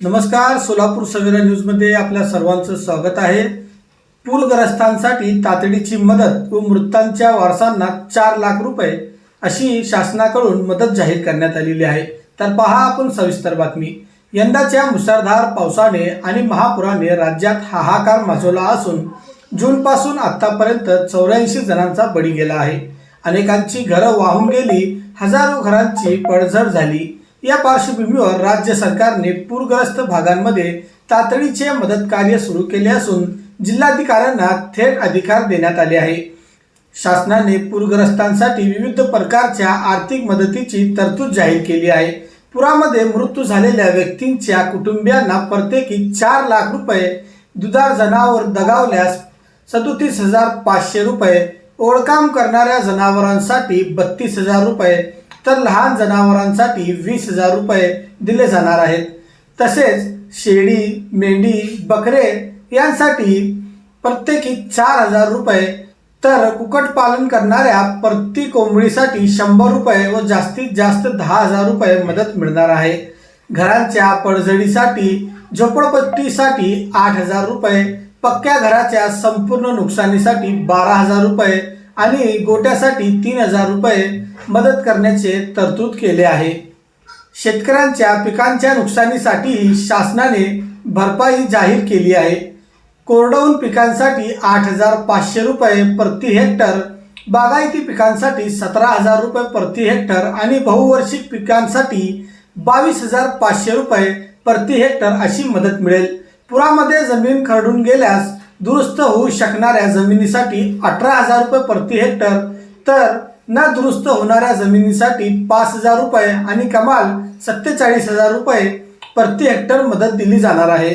नमस्कार सोलापूर सवेरा न्यूजमध्ये आपल्या सर्वांचं स्वागत आहे. पूरग्रस्तांसाठी तातडीची मदत व मृतांच्या वारसांना चार लाख रुपये अशी शासनाकडून मदत जाहीर करण्यात आलेली आहे. तर पहा आपण सविस्तर बातमी. यंदाच्या मुसळधार पावसाने आणि महापुराने राज्यात हाहाकार माजवला असून जूनपासून आत्तापर्यंत चौऱ्याऐंशी जणांचा बळी गेला आहे. अनेकांची घरं वाहून गेली हजारो घरांची पडझड झाली. या पार्श्वभूमीवर राज्य सरकारने पूरग्रस्त भागांमध्ये तातडीचे मदत कार्य सुरू केले असून जिल्हाधिकाऱ्यांना थेट अधिकार देण्यात आले आहे. शासनाने पूरग्रस्तांसाठी विविध प्रकारच्या आर्थिक मदतीची तरतूद जाहीर केली आहे. पुरामध्ये मृत्यू झालेल्या व्यक्तींच्या कुटुंबियांना प्रत्येकी चार लाख रुपये दुधार जनावर दगावल्यास सदोतीस हजार पाचशे रुपये ओळखाम करणाऱ्या जनावरांसाठी बत्तीस हजार रुपये तर लहान जनावरांसाठी वीस हजार रुपये दिले जाणार आहेत. तसेच शेळी मेंढी बकरे यांसाठी प्रत्येकी चार हजार रुपये. तर कुक्कुटपालन करणाऱ्या प्रति कोंबडीसाठी शंभर रुपये व जास्तीत जास्त दहा हजार रुपये मदत मिळणार आहे. घरांच्या पडझडीसाठी झोपडपट्टीसाठी आठ हजार रुपये. पक्क्या घराच्या संपूर्ण नुकसानीसाठी बारा हजार रुपये. आणि गोट्यासाठी तीन हजार रुपये मदत करण्याचे तरतूद केले आहे. शेतकऱ्यांच्या पिकांच्या नुकसानीसाठीही शासनाने भरपाई जाहीर केली आहे. कोरडवून पिकांसाठी आठ हजार पाचशे रुपये प्रति हेक्टर बागायती पिकांसाठी सतरा हजार रुपये प्रति हेक्टर आणि बहुवार्षिक पिकांसाठी बावीस हजार पाचशे रुपये प्रति हेक्टर अशी मदत मिळेल. पुरामध्ये जमीन खरडून गेल्यास दुरुस्त होऊ शकणाऱ्या जमिनीसाठी अठरा हजार रुपये प्रति हेक्टर तर न दुरुस्त होणाऱ्या जमिनीसाठी पाच हजार रुपये आणि कमाल सत्तेचाळीस हजार रुपये प्रति हेक्टर मदत दिली जाणार आहे.